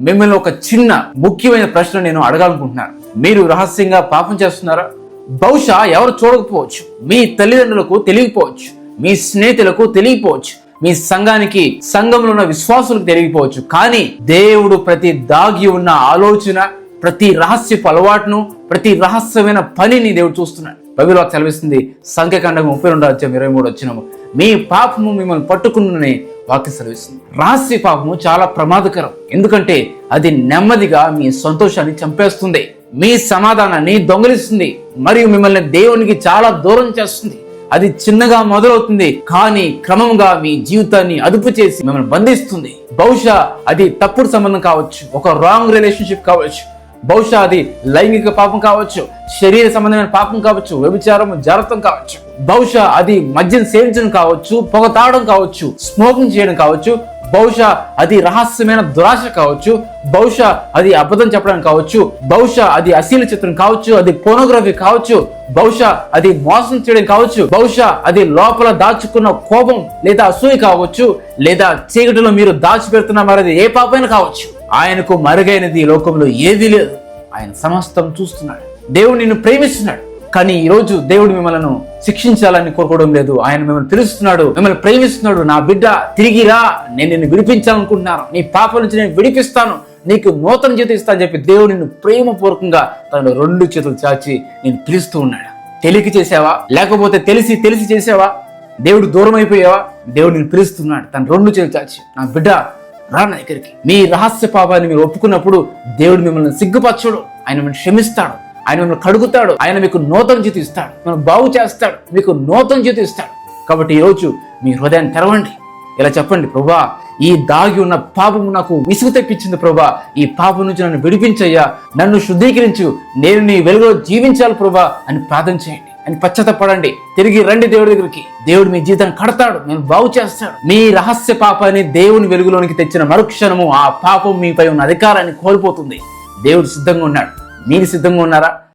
మిమ్మల్ని ఒక చిన్న ముఖ్యమైన ప్రశ్న నేను అడగాలనుకుంటున్నాను. మీరు రహస్యంగా పాపం చేస్తున్నారా? బహుశా ఎవరు చూడకపోవచ్చు. మీ తల్లిదండ్రులకు తెలియకపోవచ్చు. మీ స్నేహితులకు తెలియకపోవచ్చు. మీ సంఘానికి సంఘంలో ఉన్న విశ్వాసులకు తెలియకపోవచ్చు. కానీ దేవుడు ప్రతి దాగి ఉన్న ఆలోచన ప్రతి రహస్యపు అలవాటును ప్రతి రహస్యమైన పనిని దేవుడు చూస్తున్నాడు. బైబిల్ వాక్యం సెలవిస్తుంది. సంఖ్యకాండం ముప్పై రెండు అధ్యాయం ఇరవై మూడు వచ్చినము. మీ పాపము మిమ్మల్ని పట్టుకున్ననే వాక్య సెలవిస్తుంది. రాసి పాపము చాలా ప్రమాదకరం. ఎందుకంటే అది నెమ్మదిగా మీ సంతోషాన్ని చంపేస్తుంది. మీ సమాధానాన్ని దొంగిలిస్తుంది. మరియు మిమ్మల్ని దేవునికి చాలా దూరం చేస్తుంది. అది చిన్నగా మొదలవుతుంది. కానీ క్రమంగా మీ జీవితాన్ని అదుపు చేసి మిమ్మల్ని బంధిస్తుంది. బహుశా అది తప్పుడు సంబంధం కావచ్చు. ఒక రాంగ్ రిలేషన్షిప్ కావచ్చు. బహుశా అది లైంగిక పాపం కావచ్చు శరీర సంబంధమైన పాపం కావచ్చు వ్యభిచారం జాగ్రత్తం కావచ్చు. బహుశా అది మద్యం సేవించడం కావచ్చు పొగ తాగడం కావచ్చు స్మోకింగ్ చేయడం కావచ్చు బహుశా అది రహస్యమైన దురాశ కావచ్చు బహుశా అది అబద్ధం చెప్పడం కావచ్చు బహుశా అది అశీల చిత్రం కావచ్చు అది పోనోగ్రఫీ కావచ్చు బహుశా అది మోసం చేయడం కావచ్చు బహుశా అది లోపల దాచుకున్న కోపం లేదా అసూయ కావచ్చు లేదా చీకటిలో మీరు దాచిపెడుతున్న మరది ఏ పాపైనా కావచ్చు. ఆయనకు మరుగైనది ఈ లోకంలో ఏదీ లేదు. ఆయన సమస్తం చూస్తున్నాడు. దేవుడు నిన్ను ప్రేమిస్తున్నాడు. కానీ ఈ రోజు దేవుడు మిమ్మల్ని శిక్షించాలని కోరుకోవడం లేదు. ఆయన మిమ్మల్ని పిలుస్తున్నాడు. మిమ్మల్ని ప్రేమిస్తున్నాడు. నా బిడ్డ తిరిగి రా. నేను నిన్ను విడిపించాలనుకుంటున్నాను. నీ పాప నుంచి నేను విడిపిస్తాను. నీకు నూతన జీవితం ఇస్తాను చెప్పి దేవుడు నిన్ను ప్రేమపూర్వకంగా తన రెండు చేతులు చాచి నేను పిలుస్తూ ఉన్నాడు. తెలియక చేసావా? లేకపోతే తెలిసి తెలిసి చేసావా? దేవుడు దూరం అయిపోయావా? దేవుడు నేను పిలుస్తున్నాడు. తన రెండు చేతులు చాచి. నా బిడ్డ రా నా దగ్గరికి మీ రహస్య పాపాన్ని మీరు ఒప్పుకున్నప్పుడు దేవుడు మిమ్మల్ని సిగ్గుపరచడు. ఆయన మిమ్మల్ని క్షమిస్తాడు. ఆయన మిమ్మల్ని కడుగుతాడు. ఆయన మీకు నూతన జీతం ఇస్తాడు. మిమ్మల్ని బాగు చేస్తాడు. మీకు నూతన జీతం ఇస్తాడు. కాబట్టి ఈరోజు మీ హృదయాన్ని తెరవండి. ఇలా చెప్పండి ప్రభా ఈ దాగి ఉన్న పాపము నాకు విసుగు తెప్పించింది ప్రభా. ఈ పాపం నుంచి నన్ను విడిపించయ్యా. నన్ను శుద్ధీకరించు. నేను నీ వెలుగులో జీవించాలి ప్రభా అని ప్రార్థన చేయండి. అని పశ్చాత్తపడండి. తిరిగి రండి దేవుడి దగ్గరికి. దేవుడు మీ జీవితం కడతాడు నేను బాగు చేస్తాడు. మీ రహస్య పాపాన్ని దేవుని వెలుగులోనికి తెచ్చిన మరుక్షణము ఆ పాపం మీపై ఉన్న అధికారాన్ని కోల్పోతుంది. దేవుడు సిద్ధంగా ఉన్నాడు. మీరు సిద్ధంగా ఉన్నారా?